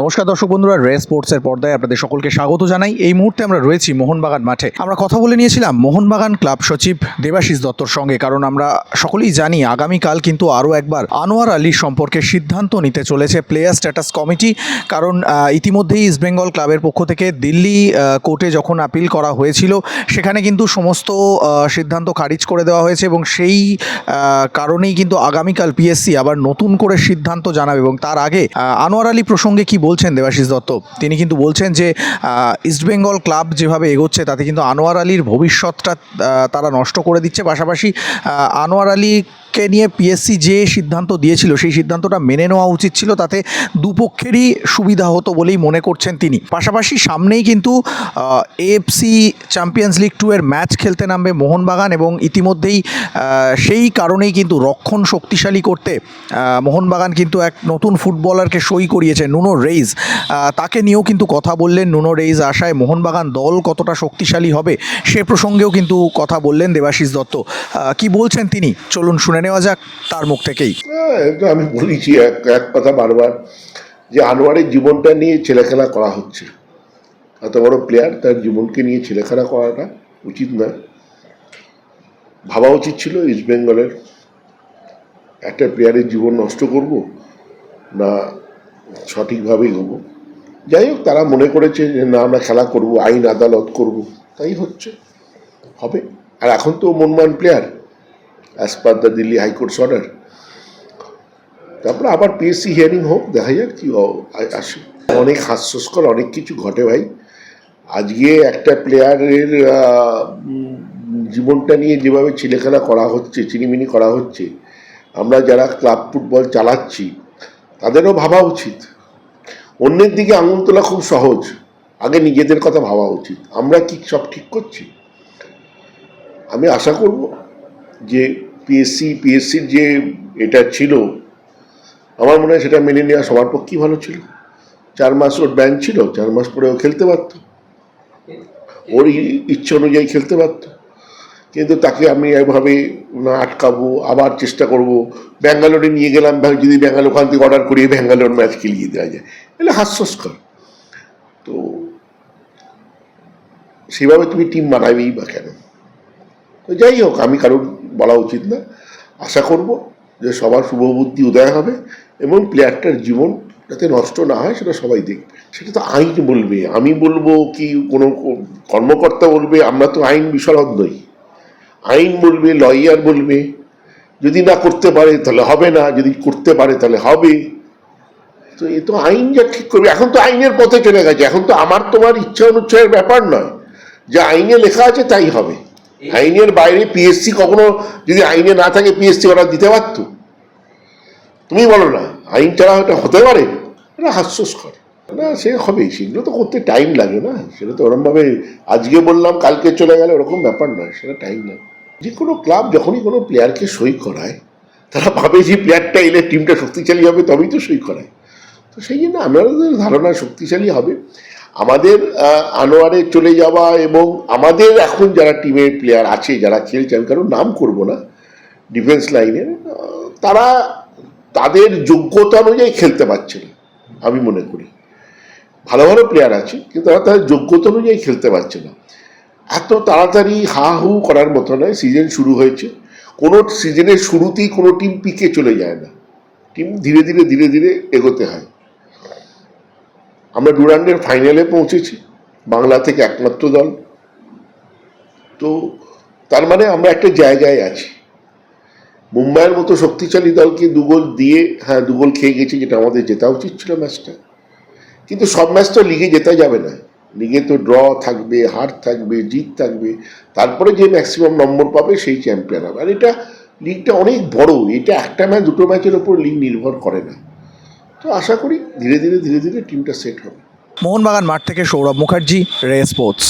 নমস্কার দর্শক বন্ধুরা রে স্পোর্টসের পর্দায় আপনাদের সকলকে স্বাগত জানাই। এই মুহূর্তে আমরা রয়েছি মোহনবাগান মাঠে। আমরা কথা বলে নিয়েছিলাম মোহনবাগান ক্লাব সচিব দেবাশিস দত্তর সঙ্গে, কারণ আমরা সকলেই জানি আগামীকাল কিন্তু আরও একবার আনোয়ার আলী সম্পর্কে সিদ্ধান্ত নিতে চলেছে প্লেয়ার স্ট্যাটাস কমিটি কারণ ইতিমধ্যেই ইস্টবেঙ্গল ক্লাবের পক্ষ থেকে দিল্লি কোর্টে যখন আপিল করা হয়েছিল, সেখানে কিন্তু সমস্ত সিদ্ধান্ত খারিজ করে দেওয়া হয়েছে এবং সেই কারণেই কিন্তু আগামীকাল পিএসসি আবার নতুন করে সিদ্ধান্ত জানাবে এবং তার আগে আনোয়ার আলী প্রসঙ্গে কি বলছেন দেবাশিস দত্ত, তিনি কিন্তু বলছেন যে ইস্টবেঙ্গল ক্লাব যেভাবে এগোচ্ছে, তাতে কিন্তু আনোয়ার আলীর ভবিষ্যৎটা তারা নষ্ট করে দিচ্ছে। পাশাপাশি আনোয়ার আনোয়ার আলীকে নিয়ে পিএসসি যে সিদ্ধান্ত দিয়েছিল, সেই সিদ্ধান্তটা মেনে নেওয়া উচিত ছিল, তাতে দুপক্ষেরই সুবিধা হতো বলেই মনে করছেন তিনি। পাশাপাশি সামনেই কিন্তু এএফসি চ্যাম্পিয়ন্স লিগ টু এর ম্যাচ খেলতে নামবে মোহনবাগান এবং ইতিমধ্যেই সেই কারণেই কিন্তু রক্ষণ শক্তিশালী করতে মোহনবাগান কিন্তু এক নতুন ফুটবলারকে সই করিয়েছে, নুনো রেইজ। তাকে নিয়েও কিন্তু কথা বললেন নুনো রেইজ আশায় মোহনবাগান দল কতটা শক্তিশালী হবে সে প্রসঙ্গেও কিন্তু কথা বললেন দেবাশিস দত্ত। কি বলছেন তিনি? চলুন শুনে নেওয়া যাক তার মুখ থেকেই। হ্যাঁ, আমি বলেছি এক এক কথা বারবার যে আনোয়ারের জীবনটা নিয়ে ছেলেখেলা করা হচ্ছে। এত বড় প্লেয়ার তার জীবনকে নিয়ে ছেলেখেলা করাটা উচিত নয়। ভাবা উচিত ছিল ইস্ট বেঙ্গলের একটা প্লেয়ারের জীবন নষ্ট করব না সঠিকভাবেই হব যাই হোক তারা মনে করেছে যে না আমরা খেলা করব আইন আদালত করব। তাই হচ্ছে হবে। আর এখন তো মনমান player as per the Delhi high court's order তারপরে আবার পিএসসি হিয়ারিং হোক, দেখা যাক কি আসে। অনেক হাস্যস্কর, অনেক কিছু ঘটে ভাই। আজকে একটা প্লেয়ারের জীবনটা নিয়ে যেভাবে ছেলেখেলা করা হচ্ছে, চিনিমিনি করা হচ্ছে, আমরা যারা ক্লাব ফুটবল চালাচ্ছি, তাদেরও ভাবা উচিত। অন্যের দিকে আঙুল তোলা খুব সহজ, আগে নিজেদের কথা ভাবা উচিত। আমরা কি সব ঠিক করছি? আমি আশা করব যে পিএসসি পিএসসির যে এটা ছিল, আমার মনে হয় সেটা মেনে নেওয়া সবার পক্ষেই ভালো ছিল। চার মাস ওর ব্যান ছিল, চার মাস পরে ও খেলতে পারত। ওর ইচ্ছে অনুযায়ী খেলতে পারত। কিন্তু তাকে আমি এভাবে না আটকাবো, আবার চেষ্টা করব। ব্যাঙ্গালোরে নিয়ে গেলাম যদি ব্যাঙ্গালোর, ওখান থেকে অর্ডার করিয়ে ব্যাঙ্গালোর ম্যাচ খেলিয়ে দেওয়া যায়। এটা হাস্যস্কর। তো সেভাবে তুমি টিম বানাবেই বা কেন? তো যাই হোক, আমি কারোর বলা উচিত না। আশা করব যে সবার শুভবুদ্ধি উদয় হবে এবং প্লেয়ারটার জীবন যাতে নষ্ট না হয় সেটা সবাই দেখবে। সেটা তো আইন বলবে। আমি বলব কি কোনো কর্মকর্তা বলবে, আমরা তো আইন বিশারদ নই। আইন বলবে, লয়ার বলবে। যদি না করতে পারে তাহলে হবে না, যদি করতে পারে তাহলে হবে। তো এ তো আইন যা ঠিক করবে। এখন তো আইনের পথে চলে গেছে। এখন তো আমার তোমার ইচ্ছা অনুচ্ছয়ের ব্যাপার নয়। যে আইনে লেখা আছে তাই হবে। আইনের বাইরে পিএসসি কখনো যদি আইনে না থাকে পিএসসি অর্ডার দিতে পারতো। তুমি বলো না, আইন ছাড়া ওটা হতে পারে? এটা হাস্যস্কর। না, সে হবে, সেগুলো তো করতে টাইম লাগে না। সেটা তো ওরমভাবে আজকে বললাম, কালকে চলে গেলে ওরকম ব্যাপার নয়, সেটা টাইম লাগে। যে কোনো ক্লাব যখনই কোনো প্লেয়ারকে সই করায়, তারা ভাবে যে প্লেয়ারটা এলে টিমটা শক্তিশালী হবে, তবেই তো সই করায়। তো সেই জন্য আমাদের ধারণা শক্তিশালী হবে। আমাদের আনোয়ারে চলে যাওয়া এবং আমাদের এখন যারা টিমের প্লেয়ার আছে, যারা খেলছে আমি কারণ নাম করব না ডিফেন্স লাইনের তারা তাদের যোগ্যতা অনুযায়ী খেলতে পারছে না, আমি মনে করি। ভালো ভালো প্লেয়ার আছে, কিন্তু তারা তাদের যোগ্যতা অনুযায়ী খেলতে পারছে না। এত তাড়াতাড়ি হা হু করার মতো নয় সিজন শুরু হয়েছে। কোনো সিজনের শুরুতেই কোনো টিম পিকে চলে যায় না। টিম ধীরে ধীরে ধীরে ধীরে এগোতে হয়। আমরা ডুরান্ডের ফাইনালে পৌঁছেছি, বাংলা থেকে একমাত্র দল। তো তার মানে আমরা একটা জায়গায় আছি। মুম্বাইয়ের মতো শক্তিশালী দলকে দুগোল দিয়ে হ্যাঁ দুগোল খেয়ে গেছি, যেটা আমাদের জেতা উচিত ছিল ম্যাচটা। কিন্তু সব ম্যাচ তো লিগে জেতা যাবে না। লিগে তো ড্র থাকবে, হার থাকবে, জিত থাকবে। তারপরে যে ম্যাক্সিমাম নম্বর পাবে সেই চ্যাম্পিয়ন হবে। আর এটা লিগটা অনেক বড়। এটা একটা ম্যাচ, দুটো ম্যাচের ওপর লিগ নির্ভর করে না। তো আশা করি ধীরে ধীরে ধীরে ধীরে টিমটা সেট হবে। মোহনবাগান মাঠ থেকে সৌরভ মুখার্জি, রে স্পোর্টস।